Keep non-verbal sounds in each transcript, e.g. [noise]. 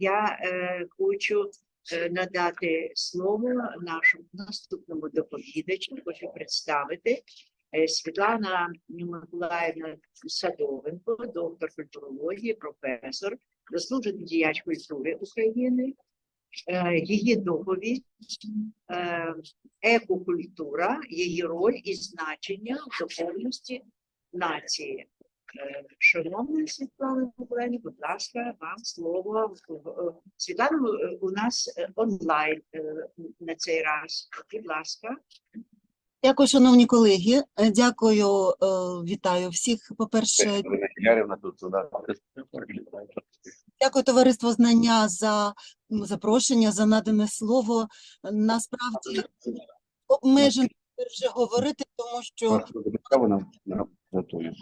я е, хочу е, надати слово нашому наступному доповідачу. Хочу представити е, Світлана Миколаївна Садовенко, доктор культурології, професор, заслужений діяч культури України. Її доповідь екокультура, її роль і значення в духовності нації. Шановна Світлана Миколаївна, будь ласка, вам слово. Світлана, е, у нас е, онлайн е, на цей раз. Будь ласка. Дякую, шановні колеги. Дякую, вітаю всіх. По-перше, дякую товариство знання за запрошення, за надане слово. Насправді обмежено вже говорити, тому що Каву нам нам готує.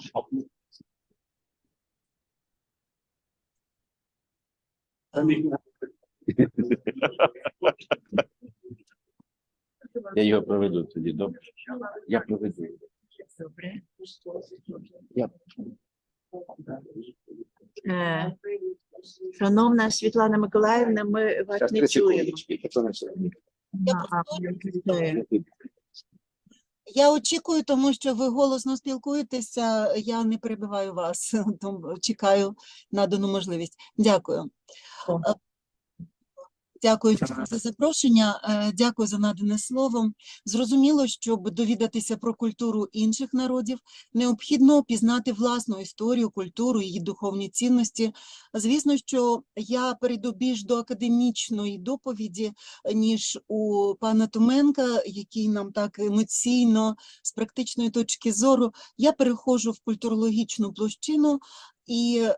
Я його проведу тоді, добре? Я проведу. Добре. Я Е, Шановна Світлана Миколаївна, ми вас не чуємо. я то не все. А, е, я очікую, тому що ви голосно спілкуєтеся. Я не перебиваю вас, [laughs] тому чекаю надану можливість. Дякую. О. Дякую за запрошення, е, дякую за надане слово. Зрозуміло, щоб довідатися про культуру інших народів, необхідно пізнати власну історію, культуру, її духовні цінності. Звісно, що я перейду більш до академічної доповіді, ніж у пана Томенка, який нам так емоційно, з практичної точки зору. Я переходжу в культурологічну площину і е,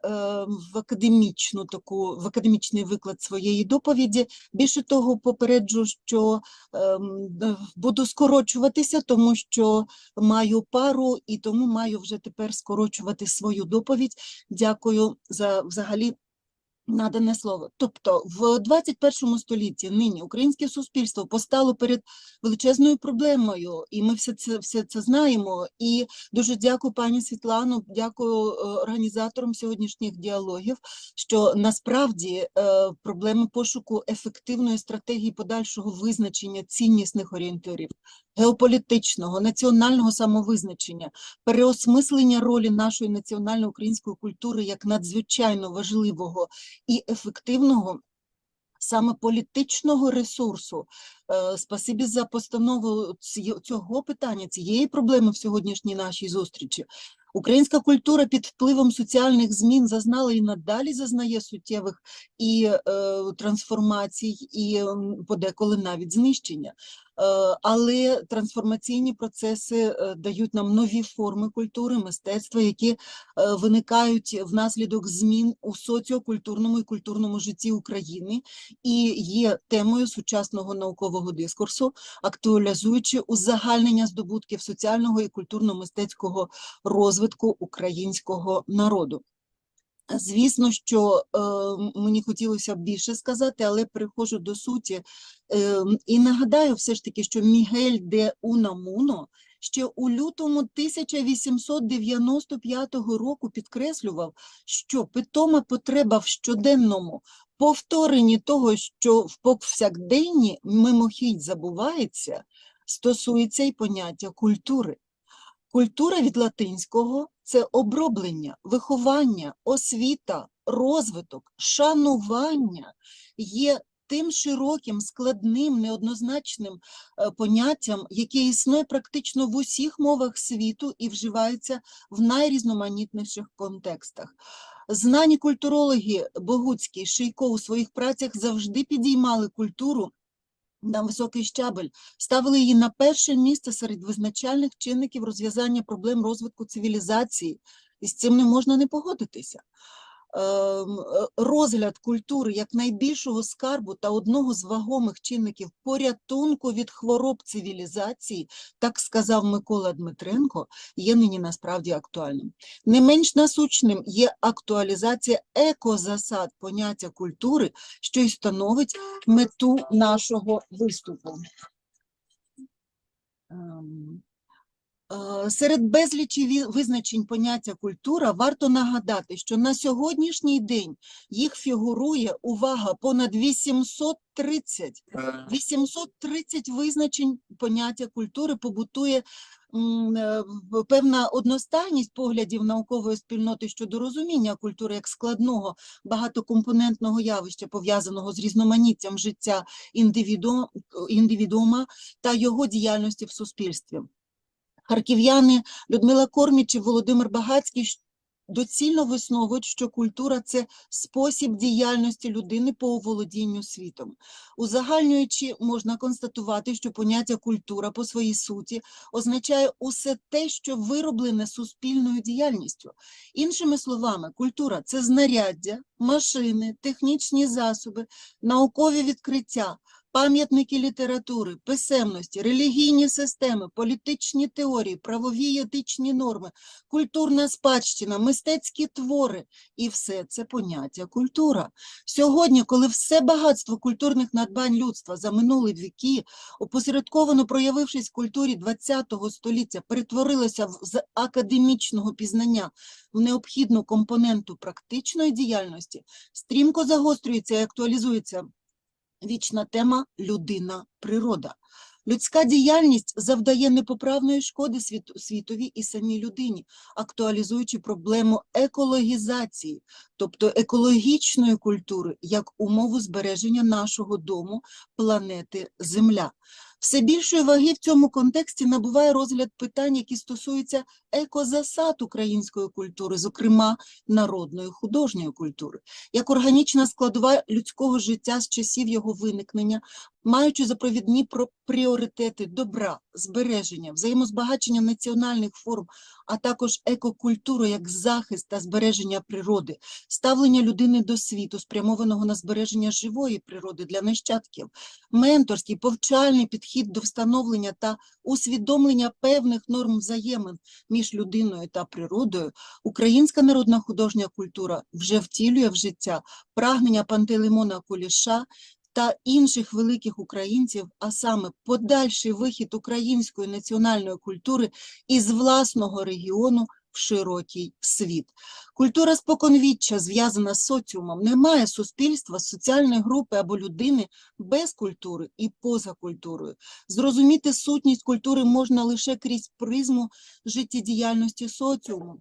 в академічну таку в академічний виклад своєї доповіді. Більше того, попереджу, що ем, буду скорочуватися, тому що маю пару і тому маю вже тепер скорочувати свою доповідь. Дякую за взагалі надане слово. Тобто, в 21 столітті нині українське суспільство постало перед величезною проблемою, і ми все це все це знаємо. І дуже дякую пані Світлану, дякую е, організаторам сьогоднішніх діалогів. Що насправді е, проблеми пошуку ефективної стратегії подальшого визначення ціннісних орієнтирів, геополітичного, національного самовизначення, переосмислення ролі нашої національно-української культури як надзвичайно важливого і ефективного саме політичного ресурсу. Е, Спасибі за постанову цього питання, цієї проблеми в сьогоднішній нашій зустрічі. Українська культура під впливом соціальних змін зазнала і надалі зазнає суттєвих і е, трансформацій, і подеколи навіть знищення. Е, але трансформаційні процеси е, дають нам нові форми культури, мистецтва, які е, виникають внаслідок змін у соціокультурному і культурному житті України і є темою сучасного наукового дискурсу, актуалізуючи узагальнення здобутків соціального і культурно-мистецького розвитку українського народу. Звісно, що е, мені хотілося б більше сказати, але переходжу до суті. Е, і нагадаю все ж таки, що Мігель де Унамуно ще у лютому 1895 року підкреслював, що питома потреба в щоденному повторенні того, що в повсякденні мимохідь забувається, стосується й поняття культури. Культура від латинського це оброблення, виховання, освіта, розвиток, шанування є тим широким, складним, неоднозначним е, поняттям, яке існує практично в усіх мовах світу і вживається в найрізноманітніших контекстах. Знані культурологи Богуцький, Шийко у своїх працях завжди підіймали культуру на високий щабель, ставили її на перше місце серед визначальних чинників розв'язання проблем розвитку цивілізації, і з цим не можна не погодитися. Ем, е, Розгляд культури як найбільшого скарбу та одного з вагомих чинників порятунку від хвороб цивілізації, так сказав Микола Дмитренко, є нині насправді актуальним. Не менш насущним є актуалізація екозасад поняття культури, що й становить мету нашого виступу. Ем, Серед безлічі визначень поняття культура варто нагадати, що на сьогоднішній день їх фігурує увага понад 830. 830 визначень поняття культури побутує е, певна одностайність поглядів наукової спільноти щодо розуміння культури як складного багатокомпонентного явища, пов'язаного з різноманіттям життя індивіду, індивідуума та його діяльності в суспільстві. Харків'яни Людмила Корміч і Володимир Багацький доцільно висновують, що культура це спосіб діяльності людини по оволодінню світом. Узагальнюючи, можна констатувати, що поняття культура по своїй суті означає усе те, що вироблене суспільною діяльністю. Іншими словами, культура це знаряддя, машини, технічні засоби, наукові відкриття, пам'ятники літератури, писемності, релігійні системи, політичні теорії, правові й етичні норми, культурна спадщина, мистецькі твори і все це поняття культура. Сьогодні, коли все багатство культурних надбань людства за минулі віки, опосередковано проявившись в культурі ХХ століття, перетворилося з академічного пізнання в необхідну компоненту практичної діяльності, стрімко загострюється і актуалізується вічна тема людина природа. Людська діяльність завдає непоправної шкоди світові і самій людині, актуалізуючи проблему екологізації, тобто екологічної культури як умову збереження нашого дому, планети Земля. Все більшої ваги в цьому контексті набуває розгляд питань, які стосуються екозасад української культури, зокрема народної художньої культури, як органічна складова людського життя з часів його виникнення, маючи запровідні пріоритети добра, збереження, взаємозбагачення національних форм, а також екокультуру як захист та збереження природи, ставлення людини до світу, спрямованого на збереження живої природи для нащадків, менторський, повчальний підхід до встановлення та усвідомлення певних норм взаємин між людиною та природою, українська народна художня культура вже втілює в життя прагнення Пантелеймона Куліша та інших великих українців, а саме подальший вихід української національної культури із власного регіону в широкий світ. Культура споконвіччя зв'язана з соціумом. Немає суспільства, соціальної групи або людини без культури і поза культурою. Зрозуміти сутність культури можна лише крізь призму життєдіяльності соціуму,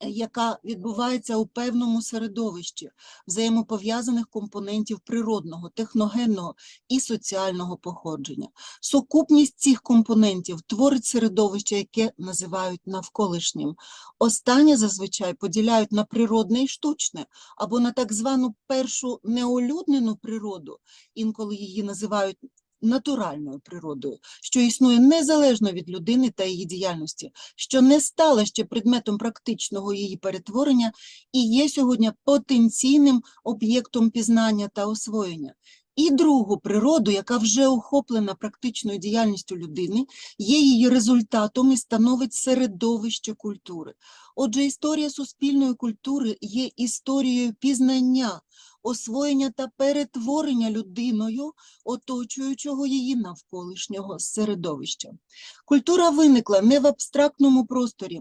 яка відбувається у певному середовищі взаємопов'язаних компонентів природного, техногенного і соціального походження. Сукупність цих компонентів творить середовище, яке називають навколишнім. Останнє зазвичай поділяють на природне і штучне, або на так звану першу неолюднену природу, інколи її називають натуральною природою, що існує незалежно від людини та її діяльності, що не стала ще предметом практичного її перетворення і є сьогодні потенційним об'єктом пізнання та освоєння. І другу природу, яка вже охоплена практичною діяльністю людини, є її результатом і становить середовище культури. Отже, історія суспільної культури є історією пізнання, освоєння та перетворення людиною оточуючого її навколишнього середовища. Культура виникла не в абстрактному просторі,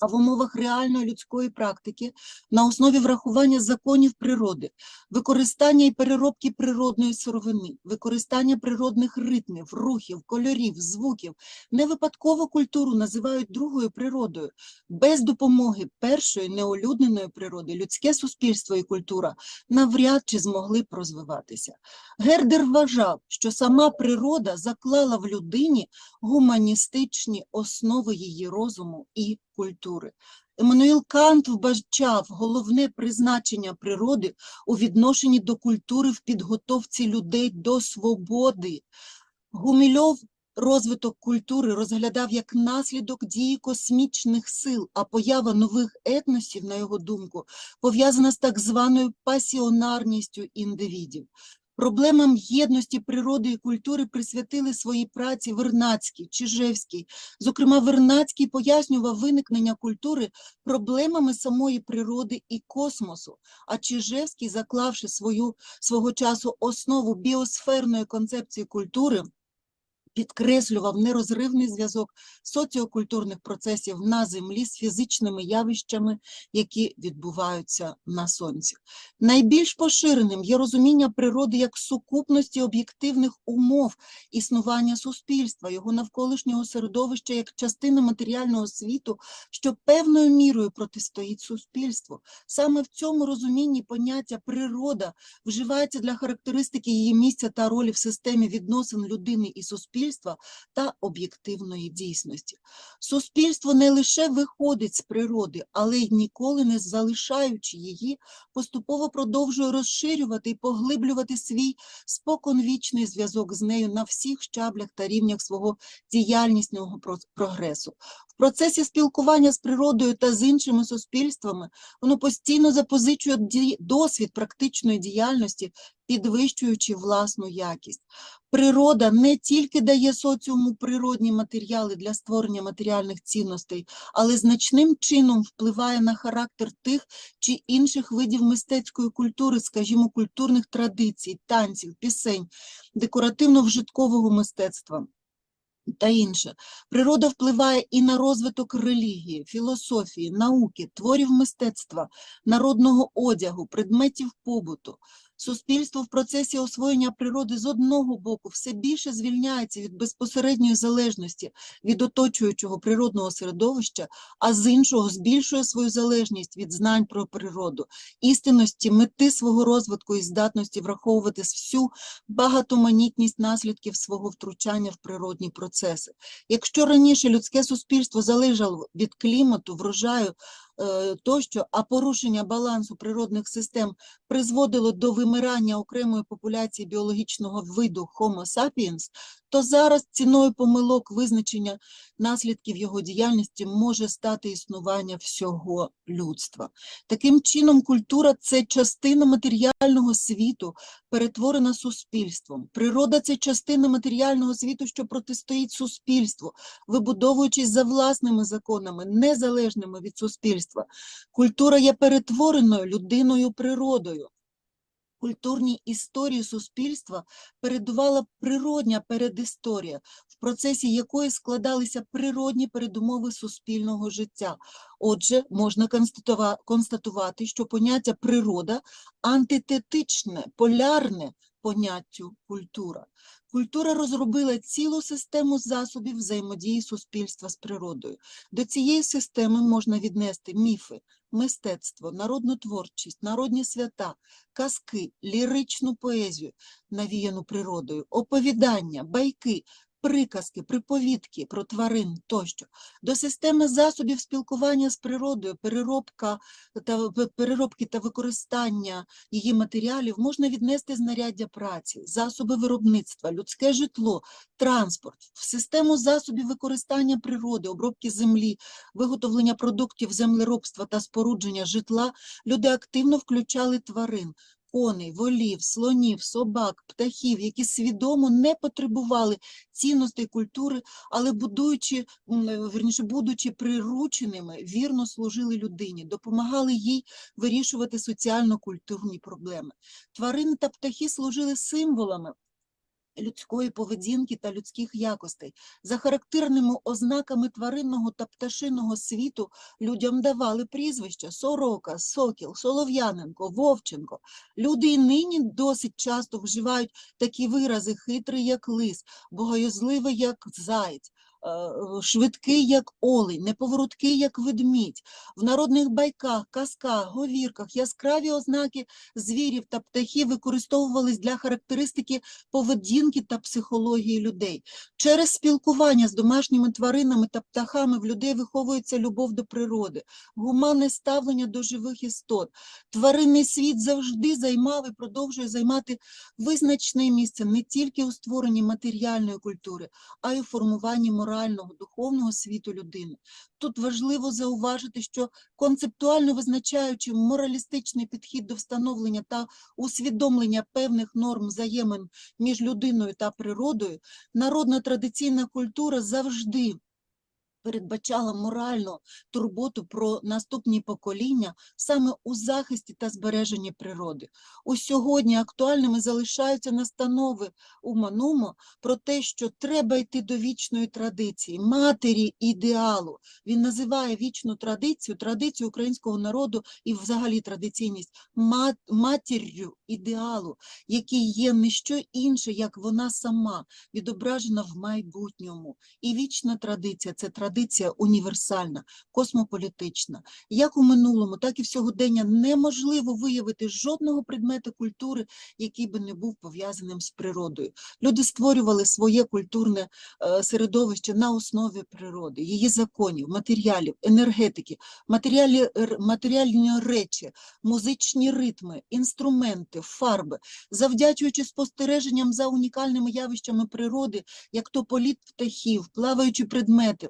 а в умовах реальної людської практики на основі врахування законів природи, використання і переробки природної сировини, використання природних ритмів, рухів, кольорів, звуків. Не випадково культуру називають другою природою. Без допомоги першої неолюдненої природи людське суспільство і культура навряд чи змогли б розвиватися. Гердер вважав, що сама природа заклала в людині гуманістичні основи її розуму і культури. Еммануїл Кант вбачав головне призначення природи у відношенні до культури в підготовці людей до свободи. Гумільов розвиток культури розглядав як наслідок дії космічних сил, а поява нових етносів, на його думку, пов'язана з так званою пасіонарністю індивідів. Проблемам єдності природи і культури присвятили свої праці Вернацький, Чижевський. Зокрема, Вернацький пояснював виникнення культури проблемами самої природи і космосу, а Чижевський, заклавши свою, свого часу основу біосферної концепції культури, підкреслював нерозривний зв'язок соціокультурних процесів на землі з фізичними явищами, які відбуваються на сонці. Найбільш поширеним є розуміння природи як сукупності об'єктивних умов існування суспільства, його навколишнього середовища як частини матеріального світу, що певною мірою протистоїть суспільству. Саме в цьому розумінні поняття природа вживається для характеристики її місця та ролі в системі відносин людини і суспільства та об'єктивної дійсності. Суспільство не лише виходить з природи, але й ніколи не залишаючи її, поступово продовжує розширювати і поглиблювати свій споконвічний зв'язок з нею на всіх щаблях та рівнях свого діяльнісного прогресу. В процесі спілкування з природою та з іншими суспільствами воно постійно запозичує досвід практичної діяльності, підвищуючи власну якість. Природа не тільки дає соціуму природні матеріали для створення матеріальних цінностей, але значним чином впливає на характер тих чи інших видів мистецької культури, скажімо, культурних традицій, танців, пісень, декоративно-вжиткового мистецтва. Та інше. Природа впливає і на розвиток релігії, філософії, науки, творів мистецтва, народного одягу, предметів побуту. Суспільство в процесі освоєння природи з одного боку все більше звільняється від безпосередньої залежності від оточуючого природного середовища, а з іншого збільшує свою залежність від знань про природу, істинності, мети свого розвитку і здатності враховувати всю багатоманітність наслідків свого втручання в природні процеси. Якщо раніше людське суспільство залежало від клімату, врожаю тощо, а порушення балансу природних систем призводило до вимирання окремої популяції біологічного виду Homo sapiens, то зараз ціною помилок визначення наслідків його діяльності може стати існування всього людства. Таким чином, культура це частина матеріального світу, перетворена суспільством. Природа це частина матеріального світу, що протистоїть суспільству, вибудовуючись за власними законами, незалежними від суспільства. Культура є перетвореною людиною природою. Культурній історії суспільства передувала природня передісторія, в процесі якої складалися природні передумови суспільного життя. Отже, можна констатувати, що поняття природа антитетичне, полярне поняттю культура. Культура розробила цілу систему засобів взаємодії суспільства з природою. До цієї системи можна віднести міфи, мистецтво, народну творчість, народні свята, казки, ліричну поезію, навіяну природою, оповідання, байки, приказки, приповідки про тварин тощо. До системи засобів спілкування з природою, переробка та переробки та використання її матеріалів можна віднести знаряддя праці, засоби виробництва, людське житло, транспорт, в систему засобів використання природи, обробки землі, виготовлення продуктів землеробства та спорудження житла люди активно включали тварин. Коней, волів, слонів, собак, птахів, які свідомо не потребували цінностей культури, але будуючи, верніше, будучи прирученими, вірно служили людині, допомагали їй вирішувати соціально-культурні проблеми. Тварини та птахи служили символами людської поведінки та людських якостей. За характерними ознаками тваринного та пташиного світу людям давали прізвища Сорока, Сокіл, Солов'яненко, Вовченко. Люди і нині досить часто вживають такі вирази хитрий, як лис, богоязливий, як заєць, швидкий, як олень, неповороткий, як ведмідь. В народних байках, казках, говірках яскраві ознаки звірів та птахів використовувались для характеристики поведінки та психології людей. Через спілкування з домашніми тваринами та птахами в людей виховується любов до природи, гуманне ставлення до живих істот. Тваринний світ завжди займав і продовжує займати визначне місце не тільки у створенні матеріальної культури, а й у формуванні морального, духовного світу людини. Тут важливо зауважити, що концептуально визначаючи моралістичний підхід до встановлення та усвідомлення певних норм взаємин між людиною та природою, народна традиційна культура завжди передбачала моральну турботу про наступні покоління саме у захисті та збереженні природи. У сьогодні актуальними залишаються настанови у Манумо про те, що треба йти до вічної традиції, матері ідеалу. Він називає вічну традицію, традицію українського народу і взагалі традиційність мат, матір'ю ідеалу, який є не що інше, як вона сама, відображена в майбутньому. І вічна традиція це традиція універсальна, космополітична. Як у минулому, так і в сьогодення неможливо виявити жодного предмета культури, який би не був пов'язаним з природою. Люди створювали своє культурне е, середовище на основі природи, її законів, матеріалів, енергетики, матеріалі, матеріальні речі, музичні ритми, інструменти, фарби, завдячуючи спостереженням за унікальними явищами природи, як то політ птахів, плаваючі предмети.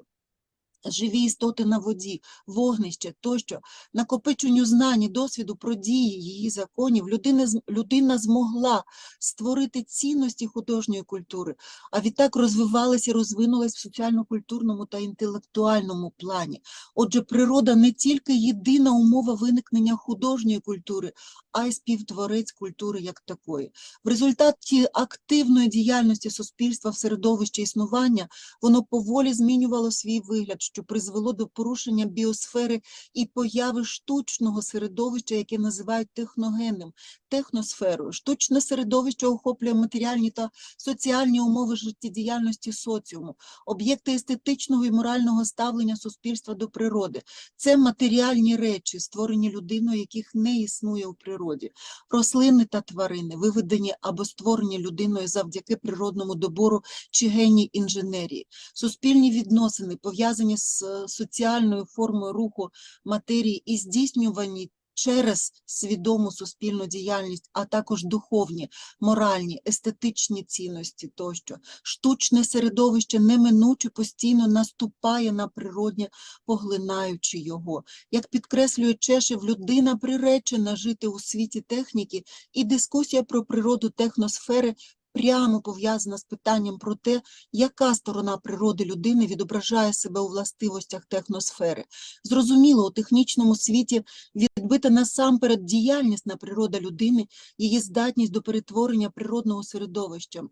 Живі істоти на воді, вогнище тощо, накопиченню знань і досвіду про дії її законів, людина, людина змогла створити цінності художньої культури, а відтак розвивалась і розвинулась в соціально-культурному та інтелектуальному плані. Отже, природа не тільки єдина умова виникнення художньої культури, а й співтворець культури як такої. В результаті активної діяльності суспільства в середовищі існування воно поволі змінювало свій вигляд, що призвело до порушення біосфери і появи штучного середовища, яке називають техногенним, техносферою. Штучне середовище охоплює матеріальні та соціальні умови життєдіяльності соціуму, об'єкти естетичного і морального ставлення суспільства до природи. Це матеріальні речі, створені людиною, яких не існує у природі. Рослини та тварини, виведені або створені людиною завдяки природному добору чи геній інженерії. Суспільні відносини, пов'язані з е, соціальною формою руху матерії і здійснювані через свідому суспільну діяльність, а також духовні, моральні, естетичні цінності тощо. Штучне середовище неминуче постійно наступає на природнє, поглинаючи його. Як підкреслює Чешев, людина приречена жити у світі техніки, і дискусія про природу техносфери прямо пов'язана з питанням про те, яка сторона природи людини відображає себе у властивостях техносфери. Зрозуміло, у технічному світі відбита насамперед діяльність на природа людини, її здатність до перетворення природного середовища.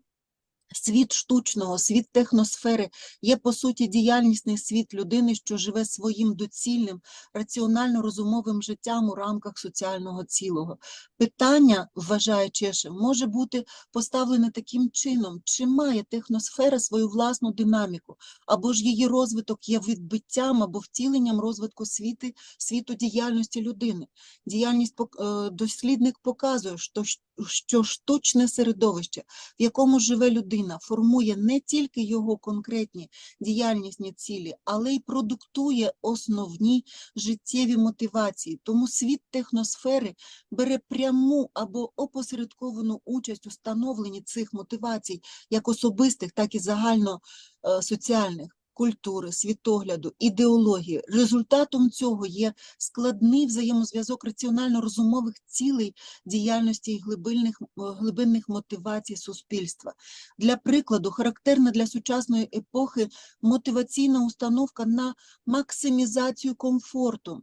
Світ штучного, світ техносфери є, по суті, діяльнісний світ людини, що живе своїм доцільним, раціонально-розумовим життям у рамках соціального цілого. Питання, вважає Чешев, може бути поставлене таким чином, чи має техносфера свою власну динаміку, або ж її розвиток є відбиттям або втіленням розвитку світи, світу діяльності людини. Діяльність е, дослідник показує, що, що штучне середовище, в якому живе людина, формує не тільки його конкретні діяльнісні цілі, але й продуктує основні життєві мотивації. Тому світ техносфери бере пряму або опосередковану участь у становленні цих мотивацій, як особистих, так і загальносоціальних. Культури, світогляду, ідеології. Результатом цього є складний взаємозв'язок раціонально-розумових цілей діяльності і глибинних, глибинних мотивацій суспільства. Для прикладу, характерна для сучасної епохи мотиваційна установка на максимізацію комфорту.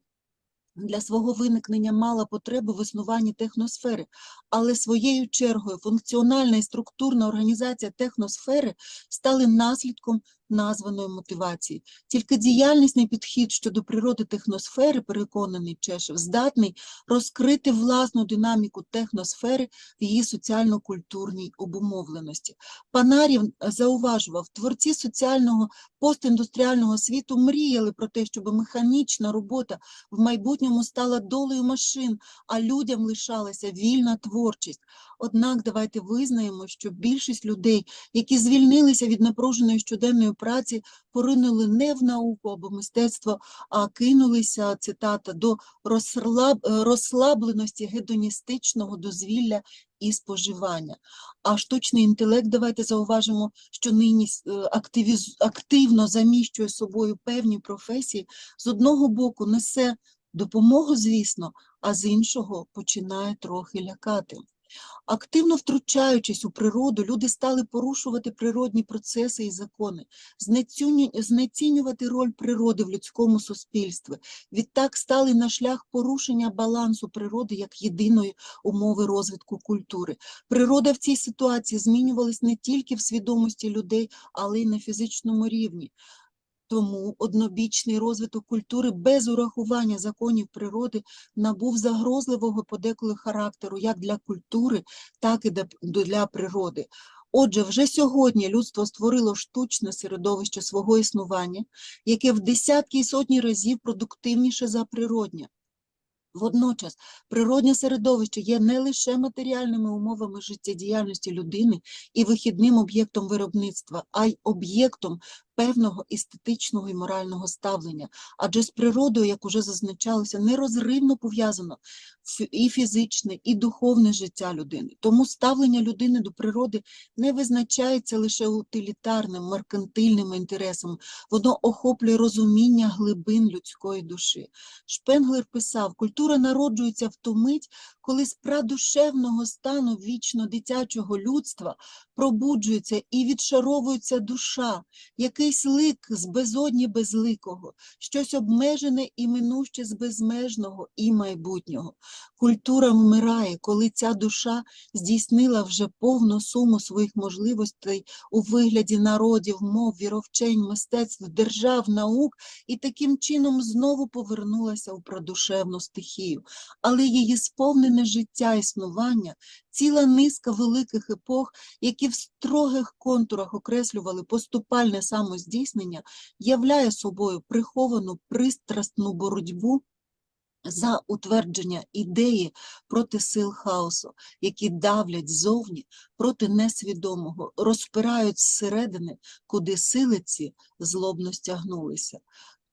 Для свого виникнення мала потреби в існуванні техносфери, але своєю чергою функціональна і структурна організація техносфери стали наслідком названої мотивації. Тільки діяльнісний підхід щодо природи техносфери, переконаний Чешев, здатний розкрити власну динаміку техносфери в її соціально-культурній обумовленості. Панарів е, зауважував, творці соціального постіндустріального світу мріяли про те, щоб механічна робота в майбутньому стала долею машин, а людям лишалася вільна творчість. Однак давайте визнаємо, що більшість людей, які звільнилися від напруженої щоденної праці, поринули не в науку або мистецтво, а кинулися, цитата, до е, розслабленості гедоністичного дозвілля і споживання. А штучний інтелект, давайте зауважимо, що нині е, активіз... активно заміщує собою певні професії, з одного боку несе допомогу, звісно, а з іншого починає трохи лякати. Активно втручаючись у природу, люди стали порушувати природні процеси і закони, знецінювати роль природи в людському суспільстві. Відтак стали на шлях порушення балансу природи як єдиної умови розвитку культури. Природа в цій ситуації змінювалась не тільки в свідомості людей, але й на фізичному рівні. Тому однобічний розвиток культури без урахування законів природи набув загрозливого подеколи характеру як для культури, так і для- природи. Отже, вже сьогодні людство створило штучне середовище свого існування, яке в десятки і сотні разів продуктивніше за природнє. Водночас, природнє середовище є не лише матеріальними умовами життєдіяльності людини і вихідним об'єктом виробництва, а й об'єктом певного естетичного і морального ставлення. Адже з природою, як уже зазначалося, нерозривно пов'язано і фізичне, і духовне життя людини. Тому ставлення людини до природи не визначається лише утилітарним, меркантильним інтересом, воно охоплює розуміння глибин людської душі. Шпенглер писав, культура народжується в ту мить, коли з прадушевного стану вічно дитячого людства пробуджується і відшаровується душа, якийсь лик з безодні безликого, щось обмежене і минуще з безмежного і майбутнього. Культура вмирає, коли ця душа здійснила вже повну суму своїх можливостей у вигляді народів, мов, віровчень, мистецтв, держав, наук і таким чином знову повернулася у прадушевну стихію. Але її сповнене життя існування, ціла низка великих епох, які в строгих контурах окреслювали поступальне самоздійснення, являє собою приховану пристрасну боротьбу за утвердження ідеї проти сил хаосу, які давлять зовні проти несвідомого, розпирають зсередини, куди сили ці злобно стягнулися.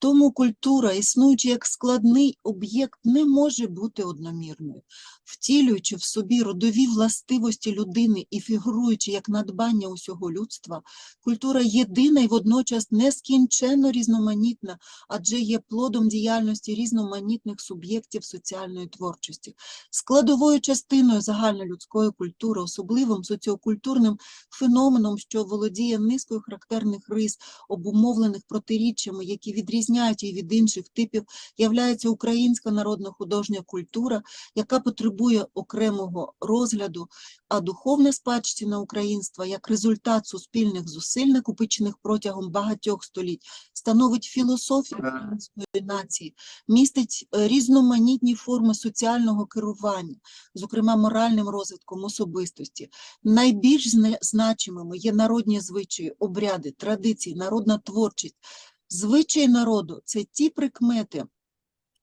Тому культура, існуючи як складний об'єкт, не може бути одномірною. Втілюючи в собі родові властивості людини і фігуруючи як надбання усього людства, культура єдина і водночас нескінченно різноманітна, адже є плодом діяльності різноманітних суб'єктів соціальної творчості. Складовою частиною загальнолюдської культури, особливим соціокультурним феноменом, що володіє низкою характерних рис, обумовлених протиріччями, які відрізняють її від інших типів, являється українська народна художня культура, яка потребує окремого розгляду, а духовна спадщина українства як результат суспільних зусиль, накопичених протягом багатьох століть, становить філософію української нації, містить е, різноманітні форми соціального керування, зокрема моральним розвитком особистості. Найбільш зна- значимими є народні звичаї, обряди, традиції, народна творчість. Звичаї народу це ті прикмети,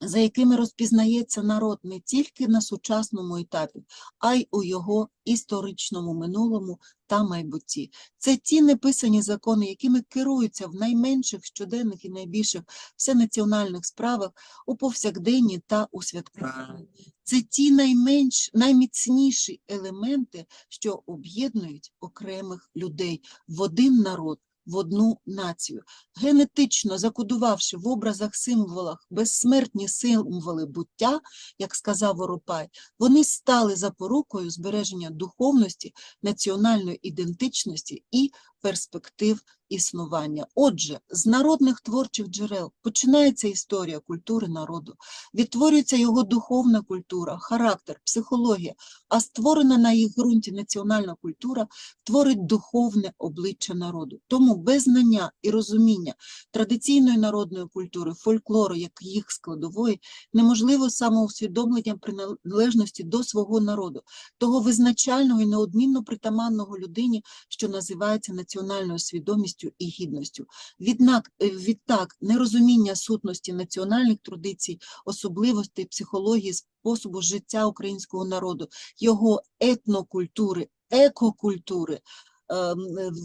за якими розпізнається народ не тільки на сучасному етапі, а й у його історичному минулому та майбутті. Це ті неписані закони, якими керуються в найменших щоденних і найбільших всенаціональних справах у повсякденні та у святкуванні. Це ті найменш, найміцніші елементи, що об'єднують окремих людей в один народ, в одну націю генетично закодувавши в образах, символах безсмертні символи буття, як сказав Воропай, вони стали запорукою збереження духовності, національної ідентичності і перспектив існування. Отже, з народних творчих джерел починається історія культури народу, відтворюється його духовна культура, характер, психологія, а створена на їх ґрунті національна культура творить духовне обличчя народу. Тому без знання і розуміння традиційної народної культури, фольклору, як їх складової, неможливо самоусвідомлення приналежності до свого народу, того визначального і неодмінно притаманного людині, що називається національною свідомістю і гідністю. Віднак, е, відтак, нерозуміння сутності національних традицій, особливостей психології, способу життя українського народу, його етнокультури, екокультури,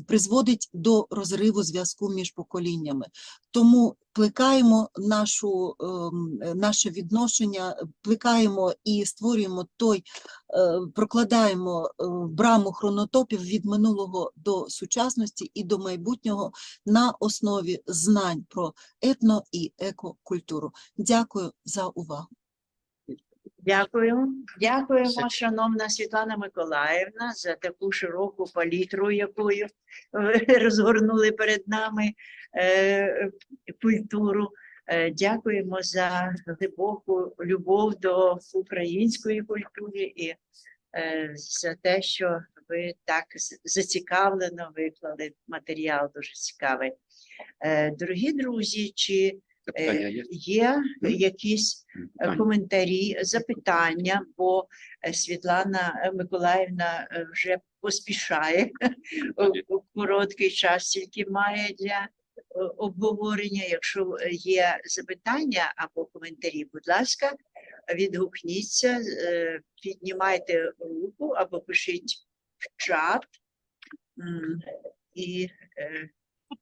призводить до розриву зв'язку між поколіннями. Тому плекаємо нашу, ем, е, наше відношення, плекаємо і створюємо той, е, прокладаємо е, браму хронотопів від минулого до сучасності і до майбутнього на основі знань про етно і екокультуру. Дякую за увагу. Дякую. Дякуємо, шановна Світлана Миколаївна, за таку широку палітру, якою ви [laughs] розгорнули перед нами е, культуру. Е, Дякуємо за глибоку любов до української культури і е, за те, що ви так зацікавлено виклали матеріал дуже цікавий. Е, Дорогі друзі, чи є? є якісь е, Питання? коментарі, запитання, бо е, Світлана е, Миколаївна е, вже поспішає у короткий час тільки має для е, обговорення. Якщо е, є запитання або коментарі, будь ласка, відгукніться, е, піднімайте руку або пишіть в чат. І е,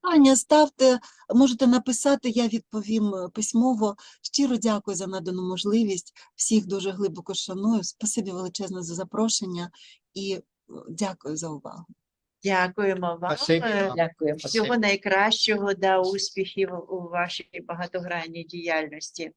Питання ставте, можете написати, я відповім е, письмово. Щиро дякую за надану можливість. Всіх дуже глибоко шаную. Спасибі величезне за запрошення і е, дякую за увагу. дякуємо вам. Спасибо. Дякуємо. Всього найкращого да успіхів у вашій багатогранній діяльності.